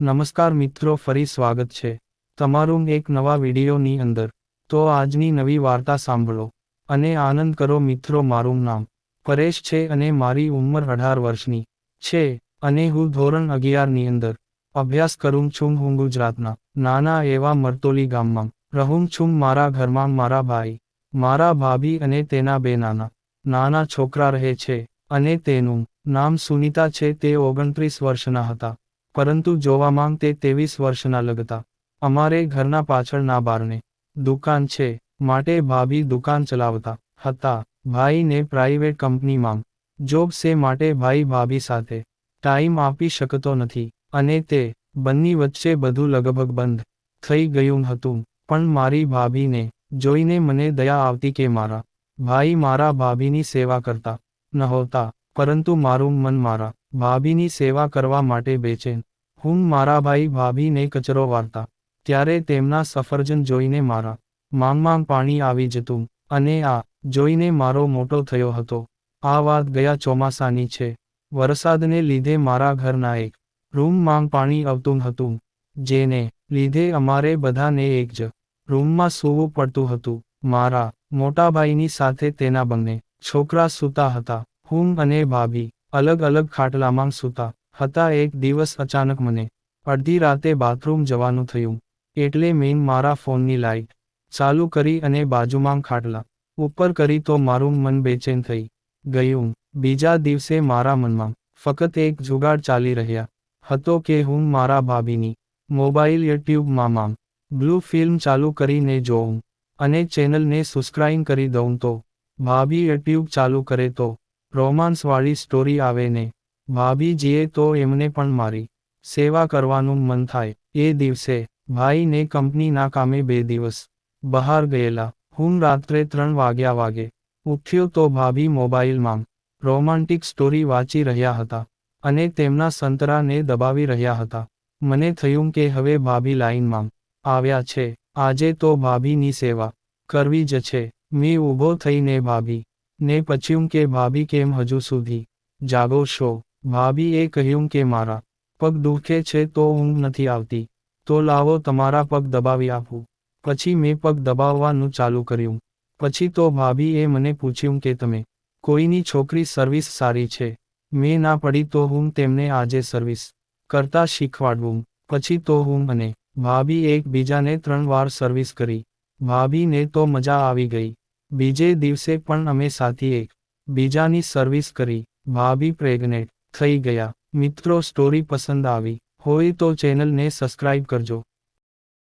નમસ્કાર મિત્રો, ફરી સ્વાગત છે તમારું એક નવા વિડીયોની અંદર. તો આજની નવી વાર્તા સાંભળો અને આનંદ કરો મિત્રો, મારું નામ પરેશ છે અને મારી ઉંમર અઢાર વર્ષની છે અને હું ધોરણ અગિયારની અંદર અભ્યાસ કરું છું હું ગુજરાતના નાના એવા મરતોલી ગામમાં રહું છું. મારા ઘરમાં મારા ભાઈ, મારા ભાભી અને તેના બે નાના નાના છોકરા રહે છે અને તેનું નામ સુનીતા છે. તે ઓગણત્રીસ વર્ષના હતા. પરંતુ જોવામાં તે ત્રેવીસ વર્ષના લગતા. અમારે ઘરના પાછળના બારણે દુકાન છે, માટે ભાભી દુકાન ચલાવતા હતા. ભાઈને પ્રાઇવેટ કંપનીમાં જોબ સે માટે ભાઈ ભાભી સાથે ટાઈમ આપી શકતો નથી. અને તે બંની વચ્ચે બધું લગભગ બંધ થઈ ગયું હતું. પણ મારી ભાભીને જોઈને મને દયા આવતી કે મારા ભાઈ મારા ભાભીની સેવા કરતા નહોતા. પરંતુ મારું મન મારા ભાભીની સેવા કરવા માટે બેચેન. હું મારા ભાઈ ભાભીને કચરો વારતા, ત્યારે તેમના સફરજન જોઈને મારા માંગમાં પાણી આવી જતું અને આ જોઈને મારો મોટો થયો હતો. આ વાત ગયા ચોમાસાની છે. વરસાદને લીધે મારા ઘરના એક રૂમમાં પાણી આવતું હતું, જેને લીધે અમારે બધાને એક જ રૂમમાં સૂવું પડતું હતું. મારા મોટાભાઈની સાથે તેના બંને છોકરા સૂતા હતા. હું અને ભાભી અલગ અલગ ખાટલામાં સૂતા હતા. એક દિવસ અચાનક મને અડધી રાતે બાથરૂમ જવાનું થયું એટલે મેં મારા ફોનની લાઇટ ચાલુ કરી અને બાજુમાં ખાટલા ઉપર કરી તો મારું મન બેચેન થઈ ગયું. બીજા દિવસે મારા મનમાં ફક્ત એક જુગાડ ચાલી રહ્યા હતો કે હું મારા ભાભીની મોબાઈલ યુટ્યુબમાં માં બ્લુ ફિલ્મ ચાલુ કરીને જોઉં અને ચેનલને સબસ્ક્રાઇબ કરી દઉં તો ભાભી યુટ્યુબ ચાલુ કરે તો રોમાન્સવાળી સ્ટોરી આવે ને. ભાભીજીએ તો એમને પણ મારી. સેવા કરવાનું મન થાય. એ દિવસે ભાઈને કંપનીના કામે બે દિવસ બહાર ગયેલા. હું રાત્રે ત્રણ વાગ્યા વાગે ઉઠ્યો તો ભાભી મોબાઈલમાં રોમાન્ટિક સ્ટોરી વાંચી રહ્યા હતા અને તેમના સંતરાને દબાવી રહ્યા હતા. મને થયું કે હવે ભાભી લાઈનમાં આવ્યા છે. આજે તો ભાભીની સેવા કરવી જ છે. મેં ઊભો થઈને ભાભી ને પચ્યું કે ભાભી કેમ હજુ સુધી? જાગો છો. ભાભીએ કહ્યું કે મારા પગ દુખે છે તો ઊંઘ નથી આવતી. તો લાવો તમારા પગ દબાવી આપું. પછી મેં પગ દબાવવાનું ચાલુ કર્યું. પછી તો ભાભીએ મને પૂછ્યું કે તમે કોઈની છોકરી સર્વિસ સારી છે? મેં ના પડી તો હું તેમને આજે સર્વિસ કરતા શીખવાડવું. પછી તો હું અને ભાભી એકબીજાને ત્રણ વાર સર્વિસ કરી. ભાભીને તો મજા આવી ગઈ. બીજે દિવસે પણ અમે સાથી એક બીજાની સર્વિસ કરી, ભાભી પ્રેગ્નેટ થઈ ગયા. મિત્રો સ્ટોરી પસંદ આવી, હોય તો ચેનલને સબસ્ક્રાઇબ કરજો.